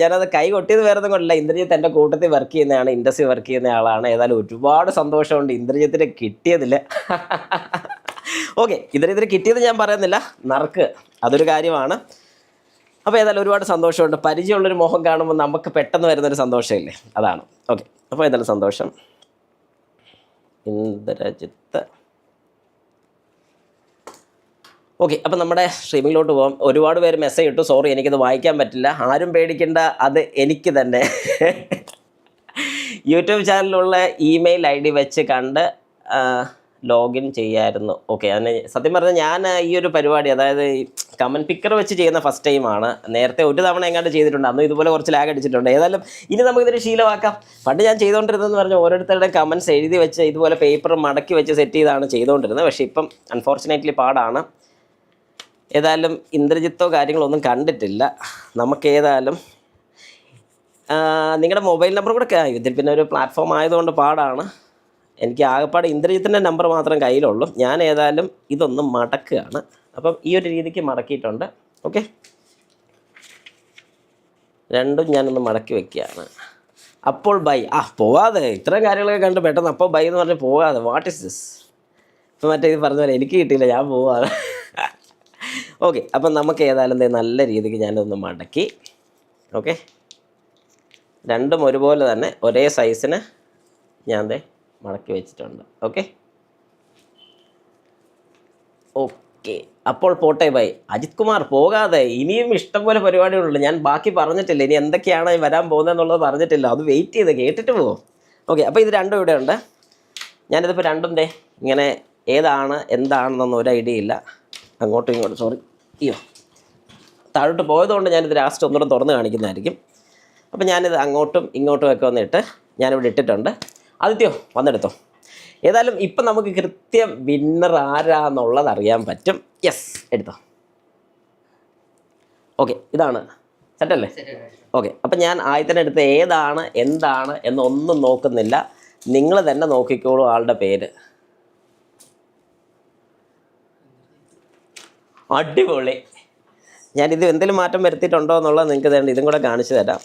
ഞാനത് കൈ കൊട്ടിയത് വേറെ ഒന്നും കൊണ്ടില്ല. ഇന്ദ്രജിത്ത് എന്റെ കൂട്ടത്തിൽ വർക്ക് ചെയ്യുന്നതാണ് ഇൻഡസ്ട്രി വർക്ക് ചെയ്യുന്ന ആളാണ് ഏതായാലും ഒരുപാട് സന്തോഷമുണ്ട്. ഇന്ദ്രജിത്തിന് കിട്ടിയതിൽ ഓക്കെ <laughs> ഇന്ദ്രജിത്തിന് കിട്ടിയത് ഞാൻ പറയുന്നില്ല. നറുക്ക്. അതൊരു കാര്യമാണ്. അപ്പോൾ ഏതായാലും ഒരുപാട് സന്തോഷമുണ്ട്. പരിചയമുള്ളൊരു മുഖം കാണുമ്പോൾ നമുക്ക് പെട്ടെന്ന് വരുന്നൊരു സന്തോഷമില്ലേ? അതാണ്. ഓക്കെ അപ്പോൾ ഏതായാലും സന്തോഷം. ഇന്ദ്രജിത്ത്. ഓക്കെ അപ്പം നമ്മുടെ സ്ട്രീമിങ്ങിലോട്ട് പോകാം ഒരുപാട് പേര് മെസ്സേജ് ഇട്ടു. സോറി എനിക്കത് വായിക്കാൻ പറ്റില്ല. ആരും പേടിക്കേണ്ട. അത് എനിക്ക് തന്നെ. യൂട്യൂബ് ചാനലിലുള്ള ഇമെയിൽ ഐ ഡി വെച്ച് കണ്ട് ലോഗിൻ ചെയ്യായിരുന്നു. ഓക്കെ അതിന് സത്യം പറഞ്ഞാൽ ഞാൻ ഈ ഒരു പരിപാടി അതായത് കമന്റ് പിക്കർ വെച്ച് ചെയ്യുന്ന ഫസ്റ്റ് ടൈമാണ് നേരത്തെ ഒരു തവണ എങ്ങാണ്ട് ചെയ്തിട്ടുണ്ട്. അന്നും ഇതുപോലെ കുറച്ച് ലാഗ് അടിച്ചിട്ടുണ്ട്. ഏതായാലും ഇനി നമുക്കിതൊരു ശീലമാക്കാം. പണ്ട് ഞാൻ ചെയ്തുകൊണ്ടിരുന്നതെന്ന് പറഞ്ഞാൽ ഓരോരുത്തരുടെ കമന്റ്സ് എഴുതി വെച്ച് ഇതുപോലെ പേപ്പർ മടക്കി വെച്ച് സെറ്റ് ചെയ്താണ് ചെയ്തുകൊണ്ടിരുന്നത് പക്ഷേ ഇപ്പം അൺഫോർച്ചുനേറ്റ്ലി പാടാണ്. ഏതായാലും ഇന്ദ്രജിത്തോ കാര്യങ്ങളൊന്നും കണ്ടിട്ടില്ല. നമുക്ക് ഏതായാലും നിങ്ങളുടെ മൊബൈൽ നമ്പർ കൂടെ ഇതിൽ പിന്നെ ഒരു പ്ലാറ്റ്ഫോം ആയതുകൊണ്ട് പാടാണ്. എനിക്ക് ആകെപ്പാട് ഇന്ദ്രജിത്തിന്റെ നമ്പർ മാത്രം കയ്യിലുള്ളൂ. ഞാൻ ഏതായാലും ഇതൊന്നും മടക്കുകയാണ്. അപ്പം ഈ ഒരു രീതിക്ക് മടക്കിയിട്ടുണ്ട്. ഓക്കെ? രണ്ടും ഞാനൊന്ന് മടക്കി വെക്കുകയാണ്. അപ്പോൾ ബൈ. ആ പോവാതെ. ഇത്രയും കാര്യങ്ങളൊക്കെ കണ്ട് പെട്ടെന്ന്. അപ്പോൾ ബൈ എന്ന് പറഞ്ഞ് പോകാതെ വാട്ട് ഇസ് ദിസ് ഇപ്പം മറ്റേ ഇത് പറഞ്ഞ പോലെ എനിക്ക് കിട്ടിയില്ല. ഞാൻ പോവാതെ. ഓക്കെ അപ്പം നമുക്ക് ഏതായാലും നല്ല രീതിക്ക് ഞാനൊന്ന് മടക്കി. ഓക്കെ. രണ്ടും ഒരുപോലെ തന്നെ ഒരേ സൈസിന് ഞാൻ ദേ മടക്കി വെച്ചിട്ടുണ്ട്. ഓക്കെ. ഓക്കെ അപ്പോൾ പോട്ടെ ബൈ. അജിത് കുമാർ പോകാതെ. ഇനിയും ഇഷ്ടംപോലെ പരിപാടികളുണ്ട്. ഞാൻ ബാക്കി പറഞ്ഞിട്ടില്ല. ഇനി എന്തൊക്കെയാണ് വരാൻ പോകുന്നതെന്നുള്ളത് പറഞ്ഞിട്ടില്ല. അത് വെയിറ്റ് ചെയ്ത് കേട്ടിട്ട് പോകും ഓക്കെ അപ്പോൾ ഇത് രണ്ടും ഇവിടെ ഉണ്ട്. ഞാനിതിപ്പോൾ രണ്ടും ദേ ഇങ്ങനെ ഏതാണ് എന്താണെന്നൊന്നും ഒരു ഐഡിയ ഇല്ല. അങ്ങോട്ടും ഇങ്ങോട്ടും സോറി അയ്യോ. താഴോട്ട് പോയതുകൊണ്ട് ഞാനിത് ലാസ്റ്റ് ഒന്നുകൂടെ തുറന്ന് കാണിക്കുന്നതായിരിക്കും. അപ്പോൾ ഞാനിത് അങ്ങോട്ടും ഇങ്ങോട്ടും ഒക്കെ വന്നിട്ട് ഞാനിവിടെ ഇട്ടിട്ടുണ്ട്. ആദിത്യോ വന്നെടുത്തോ. ഏതായാലും ഇപ്പം നമുക്ക് കൃത്യം വിന്നർ ആരാന്നുള്ളത് അറിയാൻ പറ്റും. യെസ് എടുത്തോ. ഓക്കെ ഇതാണ്. സെറ്റല്ലേ ഓക്കെ അപ്പം ഞാൻ ആദ്യത്തിന് എടുത്ത് ഏതാണ് എന്താണ് എന്നൊന്നും നോക്കുന്നില്ല. നിങ്ങൾ തന്നെ നോക്കിക്കോളൂ ആളുടെ പേര്. അടിപൊളി. ഞാനിത് എന്തെങ്കിലും മാറ്റം വരുത്തിയിട്ടുണ്ടോ എന്നുള്ളത് നിങ്ങൾക്ക് തേണ്ട ഇതും കൂടെ കാണിച്ചു തരാം.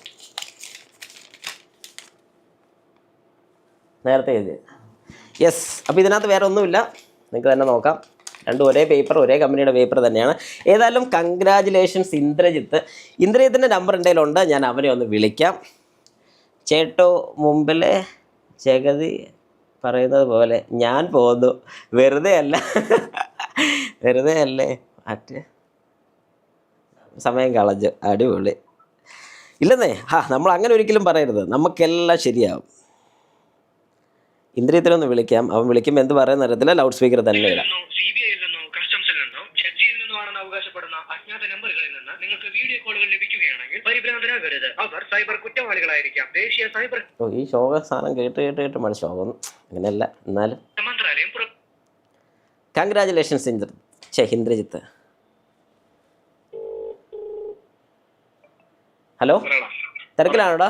നേരത്തെ ഇത് യെസ് അപ്പോൾ ഇതിനകത്ത് വേറെ ഒന്നുമില്ല. നിങ്ങൾക്ക് തന്നെ നോക്കാം. രണ്ടും ഒരേ പേപ്പർ ഒരേ കമ്പനിയുടെ പേപ്പർ തന്നെയാണ്. ഏതായാലും കൺഗ്രാജുലേഷൻസ് ഇന്ദ്രജിത്ത്. ഇന്ദ്രജിത്തിന്റെ നമ്പർ എന്തെങ്കിലുമുണ്ട് ഞാൻ അവനെ ഒന്ന് വിളിക്കാം. ചേട്ടോ മുമ്പിലെ ജഗതി പറയുന്നത് പോലെ ഞാൻ പോന്നു. വെറുതെ അല്ല. വെറുതെ അല്ലേ? മറ്റേ സമയം കളഞ്ഞ്. അടിപൊളി. ഇല്ലെന്നേ ഹാ നമ്മൾ അങ്ങനെ ഒരിക്കലും പറയരുത്. നമുക്കെല്ലാം ശരിയാവും. ഇന്ദ്രിയത്തിനൊന്ന് വിളിക്കാം. അവൻ വിളിക്കുമ്പോൾ എന്ത് പറയുന്ന അറിയത്തില്ല. ലൗഡ് സ്പീക്കർ തന്നെ ഇടാം ഓ ഈ ശോക സാധനം കേട്ട് കേട്ട് കേട്ട് മണി ശോകം അങ്ങനെയല്ല. എന്നാലും കൺഗ്രാചുലേഷൻസ് ഇന്ദ്ര ഛേ ഇന്ദ്രജിത്ത് ഹലോ. തിരക്കിലാണോടാ?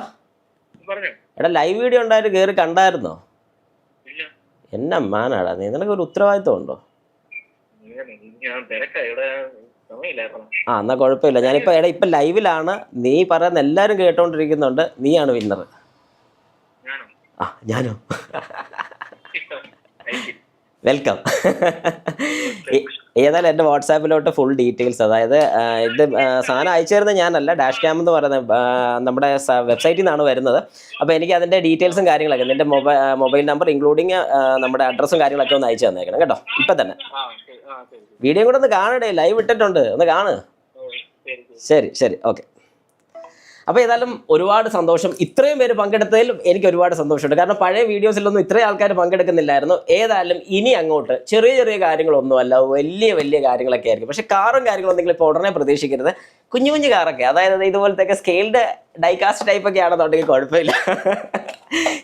എടാ ലൈവ് വീഡിയോ ഉണ്ടായിട്ട് കയറി കണ്ടായിരുന്നോ? എന്നാ മാനാടാ നീ നിനക്ക് ഒരു ഉത്തരവാദിത്വം ഉണ്ടോ? ആ എന്നാ കുഴപ്പമില്ല. ഞാനിപ്പോ എടാ ഇപ്പൊ ലൈവിലാണ് നീ പറയുന്ന എല്ലാരും കേട്ടോണ്ടിരിക്കുന്നുണ്ട്. നീയാണ് വിന്നർ ഞാനോ? ആ ഞാനോ. വെൽക്കം ഏതായാലും എന്റെ വാട്സാപ്പിലോട്ട് ഫുൾ ഡീറ്റെയിൽസ് അതായത് ഇത് സാധനം അയച്ചു തരുന്നത് ഞാനല്ല ഡാഷ് ക്യാം എന്ന് പറയുന്നത് നമ്മുടെ വെബ്സൈറ്റിൽ നിന്നാണ് വരുന്നത്. അപ്പോൾ എനിക്ക് അതിന്റെ ഡീറ്റെയിൽസും കാര്യങ്ങളൊക്കെ എന്റെ മൊബൈൽ മൊബൈൽ നമ്പർ ഇൻക്ലൂഡിങ് നമ്മുടെ അഡ്രസ്സും കാര്യങ്ങളൊക്കെ ഒന്ന് അയച്ചു തന്നേക്കണം കേട്ടോ? ഇപ്പം തന്നെ. വീഡിയോ കൂടെ ഒന്ന് കാണടേ ലൈവ് ഇട്ടിട്ടുണ്ട്. ഒന്ന് കാണ്. ശരി ശരി ഓക്കെ. അപ്പോൾ ഏതായാലും ഒരുപാട് സന്തോഷം. ഇത്രയും പേര് പങ്കെടുത്തതിൽ എനിക്ക് ഒരുപാട് സന്തോഷമുണ്ട്. കാരണം പഴയ വീഡിയോസിലൊന്നും ഇത്രയും ആൾക്കാർ പങ്കെടുക്കുന്നില്ലായിരുന്നു. ഏതായാലും ഇനി അങ്ങോട്ട് ചെറിയ ചെറിയ കാര്യങ്ങളൊന്നുമല്ല വലിയ വലിയ കാര്യങ്ങളൊക്കെ ആയിരിക്കും പക്ഷേ കാറും കാര്യങ്ങളൊന്നും നിങ്ങൾ ഇപ്പോൾ ഉടനെ പ്രതീക്ഷിക്കരുത്. കുഞ്ഞു കുഞ്ഞു കാറൊക്കെ. അതായത് ഇതുപോലത്തെ സ്കെയിൽഡ് ഡൈകാസ്റ്റ് ടൈപ്പ് ഒക്കെ ആണെന്നുണ്ടെങ്കിൽ കുഴപ്പമില്ല.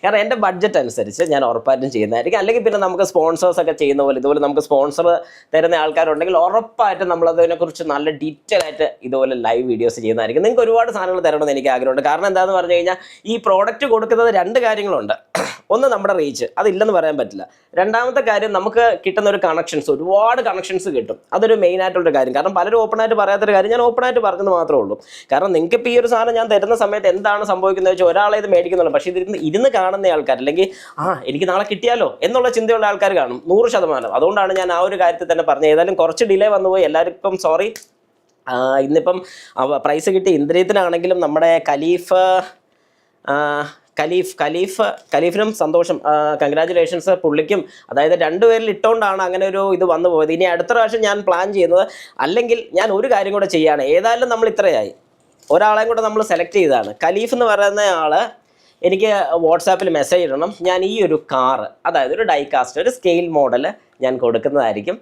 കാരണം എന്റെ ബഡ്ജറ്റ് അനുസരിച്ച് ഞാൻ ഉറപ്പായിട്ടും ചെയ്യുന്നതായിരിക്കും. അല്ലെങ്കിൽ പിന്നെ നമുക്ക് സ്പോൺസേഴ്സ് ഒക്കെ ചെയ്യുന്ന പോലെ ഇതുപോലെ നമുക്ക് സ്പോൺസർ തരുന്ന ആൾക്കാരുണ്ടെങ്കിൽ ഉറപ്പായിട്ടും നമ്മൾ അതിനെക്കുറിച്ച് നല്ല ഡീറ്റെയിൽ ആയിട്ട് ഇതുപോലെ ലൈവ് വീഡിയോസ് ചെയ്യുന്നതായിരിക്കും. നിങ്ങൾക്ക് ഒരുപാട് സാധനങ്ങൾ തരണമെന്ന് എനിക്ക് ആഗ്രഹമുണ്ട്. കാരണം എന്താണെന്ന് പറഞ്ഞു കഴിഞ്ഞാൽ ഈ പ്രോഡക്റ്റ് കൊടുക്കുന്നത് രണ്ട് കാര്യങ്ങളുണ്ട്. ഒന്ന് നമ്മുടെ റീച്ച് അതില്ലെന്ന് പറയാൻ പറ്റില്ല. രണ്ടാമത്തെ കാര്യം നമുക്ക് കിട്ടുന്ന ഒരു കണക്ഷൻസ് ഒരുപാട് കണക്ഷൻസ് കിട്ടും. അതൊരു മെയിൻ ആയിട്ടുള്ളൊരു കാര്യം. കാരണം പലരും ഓപ്പൺ ആയിട്ട് പറയാത്തൊരു കാര്യം ഞാൻ ഓപ്പൺ ആയിട്ട് പറഞ്ഞത് മാത്രമേ ഉള്ളൂ. കാരണം നിങ്ങൾക്ക് ഇപ്പോൾ ഈ ഒരു സാധനം ഞാൻ തരുന്ന സമയത്ത് എന്താണ് സംഭവിക്കുന്നത് വെച്ചാൽ ഒരാളെ ഇത് മേടിക്കുന്നുള്ളൂ പക്ഷേ ഇതിരുന്ന് ഇരുന്ന് കാണുന്ന ആൾക്കാർ അല്ലെങ്കിൽ ആ എനിക്ക് നാളെ കിട്ടിയാലോ? എന്നുള്ള ചിന്തയുള്ള ആൾക്കാർ കാണും. നൂറ് ശതമാനം. അതുകൊണ്ടാണ് ഞാൻ ആ ഒരു കാര്യത്തിൽ തന്നെ പറഞ്ഞത്. ഏതായാലും കുറച്ച് ഡിലേ വന്നുപോയി എല്ലാവർക്കും സോറി ഇന്നിപ്പം പ്രൈസ് കിട്ടിയ ഇന്ദ്രിയത്തിനാണെങ്കിലും നമ്മുടെ ഖലീഫ് ആ, ഖലീഫ് ഖലീഫ് ഖലീഫിനും സന്തോഷം. കൺഗ്രാചുലേഷൻസ് പുള്ളിക്കും. അതായത് രണ്ടുപേരിൽ ഇട്ടുകൊണ്ടാണ് അങ്ങനെ ഒരു ഇത് വന്നു പോയത്. ഇനി അടുത്ത പ്രാവശ്യം ഞാൻ പ്ലാൻ ചെയ്യുന്നത് അല്ലെങ്കിൽ ഞാൻ ഒരു കാര്യം കൂടെ ചെയ്യാണ്. ഏതായാലും നമ്മൾ ഇത്രയായി. ഒരാളെയും കൂടെ നമ്മൾ സെലക്ട് ചെയ്തതാണ്. കലീഫ് എന്ന് പറയുന്ന ആൾ എനിക്ക് വാട്സാപ്പിൽ മെസ്സേജ് ഇടണം. ഞാൻ ഈ ഒരു കാറ് അതായത് ഒരു ഡൈകാസ്റ്റ് ഒരു സ്കെയിൽ മോഡൽ ഞാൻ കൊടുക്കുന്നതായിരിക്കും.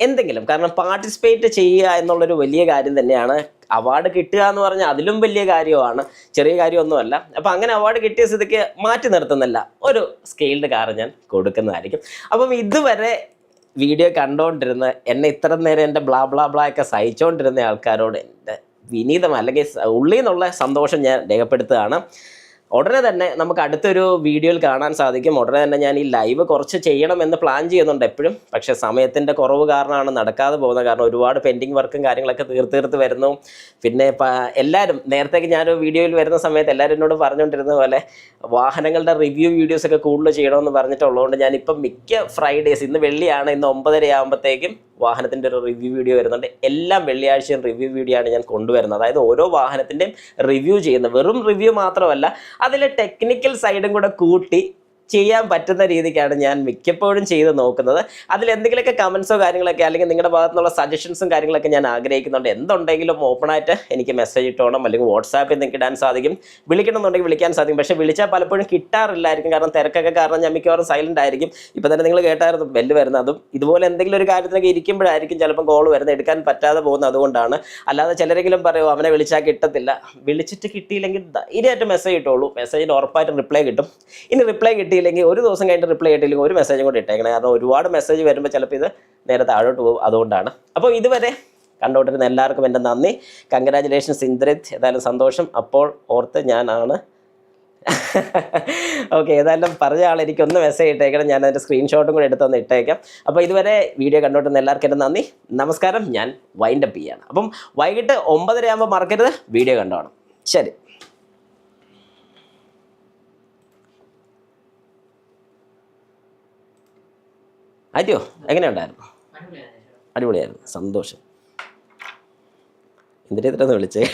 എന്തെങ്കിലും. കാരണം പാർട്ടിസിപ്പേറ്റ് ചെയ്യുക എന്നുള്ളൊരു വലിയ കാര്യം തന്നെയാണ്. അവാർഡ് കിട്ടുക എന്ന് പറഞ്ഞാൽ അതിലും വലിയ കാര്യമാണ്. ചെറിയ കാര്യമൊന്നുമല്ല. അപ്പം അങ്ങനെ അവാർഡ് കിട്ടിയ സ്ഥിതിക്ക് മാറ്റി നിർത്തുന്നില്ല ഒരു സ്കെയിൽഡ് കാർ ഞാൻ കൊടുക്കുന്നതായിരിക്കും. അപ്പം ഇതുവരെ വീഡിയോ കണ്ടുകൊണ്ടിരുന്ന എന്നെ ഇത്ര നേരം എന്റെ ബ്ലാ ബ്ലാ ബ്ലാ ഒക്കെ സഹിച്ചുകൊണ്ടിരുന്ന ആൾക്കാരോട് എന്റെ വിനീതം അല്ലെങ്കിൽ ഉള്ളിൽ നിന്നുള്ള സന്തോഷം ഞാൻ രേഖപ്പെടുത്തുകയാണ്. ഉടനെ തന്നെ നമുക്ക് അടുത്തൊരു വീഡിയോയിൽ കാണാൻ സാധിക്കും. ഉടനെ തന്നെ ഞാൻ ഈ ലൈവ് കുറച്ച് ചെയ്യണമെന്ന് പ്ലാൻ ചെയ്യുന്നുണ്ട് എപ്പോഴും. പക്ഷേ സമയത്തിന്റെ കുറവ് കാരണമാണ് നടക്കാതെ പോകുന്നത്. കാരണം ഒരുപാട് പെൻഡിങ് വർക്കും കാര്യങ്ങളൊക്കെ തീർത്ത് തീർത്ത് വരുന്നു. പിന്നെ എല്ലാവരും നേരത്തേക്ക് ഞാനൊരു വീഡിയോയിൽ വരുന്ന സമയത്ത് എല്ലാവരും എന്നോട് പറഞ്ഞുകൊണ്ടിരുന്ന പോലെ വാഹനങ്ങളുടെ റിവ്യൂ വീഡിയോസൊക്കെ കൂടുതൽ ചെയ്യണമെന്ന് പറഞ്ഞിട്ടുള്ളതുകൊണ്ട് ഞാനിപ്പം മിക്ക ഫ്രൈഡേയ്സ് ഇന്ന് വെള്ളിയാണ് ഇന്ന് ഒമ്പതര ആകുമ്പോഴത്തേക്കും വാഹനത്തിന്റെ ഒരു റിവ്യൂ വീഡിയോ വരുന്നുണ്ട്. എല്ലാം വെള്ളിയാഴ്ചയും റിവ്യൂ വീഡിയോ ആണ് ഞാൻ കൊണ്ടുവരുന്നത്. അതായത് ഓരോ വാഹനത്തിന്റെയും റിവ്യൂ ചെയ്യുന്നത്. വെറും റിവ്യൂ മാത്രമല്ല അതിലെ ടെക്നിക്കൽ സൈഡും കൂടെ കൂട്ടി ചെയ്യാൻ പറ്റുന്ന രീതിക്കാണ് ഞാൻ മിക്കപ്പോഴും ചെയ്ത് നോക്കുന്നത്. അതിൽ എന്തെങ്കിലുമൊക്കെ കമൻസോ കാര്യങ്ങളൊക്കെ അല്ലെങ്കിൽ നിങ്ങളുടെ ഭാഗത്തു നിന്നുള്ള സജഷൻസും കാര്യങ്ങളൊക്കെ ഞാൻ ആഗ്രഹിക്കുന്നുണ്ട്. എന്തുണ്ടെങ്കിലും ഓപ്പണായിട്ട് എനിക്ക് മെസ്സേജ് ഇട്ടോണം അല്ലെങ്കിൽ വാട്സാപ്പിൽ നിങ്ങൾക്ക് ഇടാൻ സാധിക്കും. വിളിക്കണമെന്നുണ്ടെങ്കിൽ വിളിക്കാൻ സാധിക്കും. പക്ഷേ വിളിച്ചാൽ പലപ്പോഴും കിട്ടാറില്ലായിരിക്കും. കാരണം തിരക്കൊക്കെ കാരണം ഞാൻ മിക്കവാറും സൈലന്റ് ആയിരിക്കും. ഇപ്പം തന്നെ നിങ്ങൾ കേട്ടായിരുന്നു ബെല്ല് വരുന്നത്. അതും ഇതുപോലെ എന്തെങ്കിലും ഒരു കാര്യത്തിനൊക്കെ ഇരിക്കുമ്പോഴായിരിക്കും ചിലപ്പോൾ കോൾ വരുന്നത്. എടുക്കാൻ പറ്റാതെ പോകുന്നത് അതുകൊണ്ടാണ്. അല്ലാതെ ചിലരെങ്കിലും പറയുമോ അവനെ വിളിച്ചാൽ കിട്ടത്തില്ല. വിളിച്ചിട്ട് കിട്ടിയില്ലെങ്കിൽ ധൈര്യമായിട്ട് മെസ്സേജ് ഇട്ടോളൂ. മെസ്സേജിന് ഉറപ്പായിട്ട് റിപ്ലൈ കിട്ടും. ഇനി റിപ്ലൈ കിട്ടിയില്ലെങ്കിൽ ഒരു ദിവസം കഴിഞ്ഞിട്ട് റിപ്ലൈ കിട്ടിയില്ലെങ്കിൽ ഒരു മെസ്സേജും കൂടി ഇട്ടേക്കണം. കാരണം ഒരുപാട് മെസ്സേജ് വരുമ്പോൾ ചിലപ്പോൾ ഇത് നേരെ താഴോട്ട് പോകും. അതുകൊണ്ടാണ്. അപ്പോൾ ഇതുവരെ കണ്ടുകൊണ്ടിരുന്ന എല്ലാവർക്കും എന്റെ നന്ദി. കൺഗ്രാചുലേഷൻസ് ഇന്ദ്രിത് ഏതായാലും സന്തോഷം. അപ്പോൾ ഓർത്ത് ഞാനാണ്. <laughs> ഓക്കെ ഏതായാലും പറഞ്ഞ ആൾ എനിക്കൊന്ന് മെസ്സേജ് ഇട്ടേക്കണം. ഞാൻ അതിന്റെ സ്ക്രീൻഷോട്ടും കൂടി എടുത്തൊന്ന് ഇട്ടേക്കാം. അപ്പോൾ ഇതുവരെ വീഡിയോ കണ്ടുകൊണ്ടിരുന്ന എല്ലാവർക്കും എന്റെ നന്ദി. നമസ്കാരം. ഞാൻ വൈൻഡപ്പ് ചെയ്യാണ്. അപ്പം വൈകിട്ട് ഒമ്പതര ആകുമ്പോൾ മറക്കരുത്. വീഡിയോ കണ്ടോണം. ശരി. അയ്യോ എങ്ങനെയുണ്ടായിരുന്നു? ഉണ്ടായിരുന്നു. അടിപൊളിയായിരുന്നു. സന്തോഷം. എന്തിനാ വിളിച്ചേ?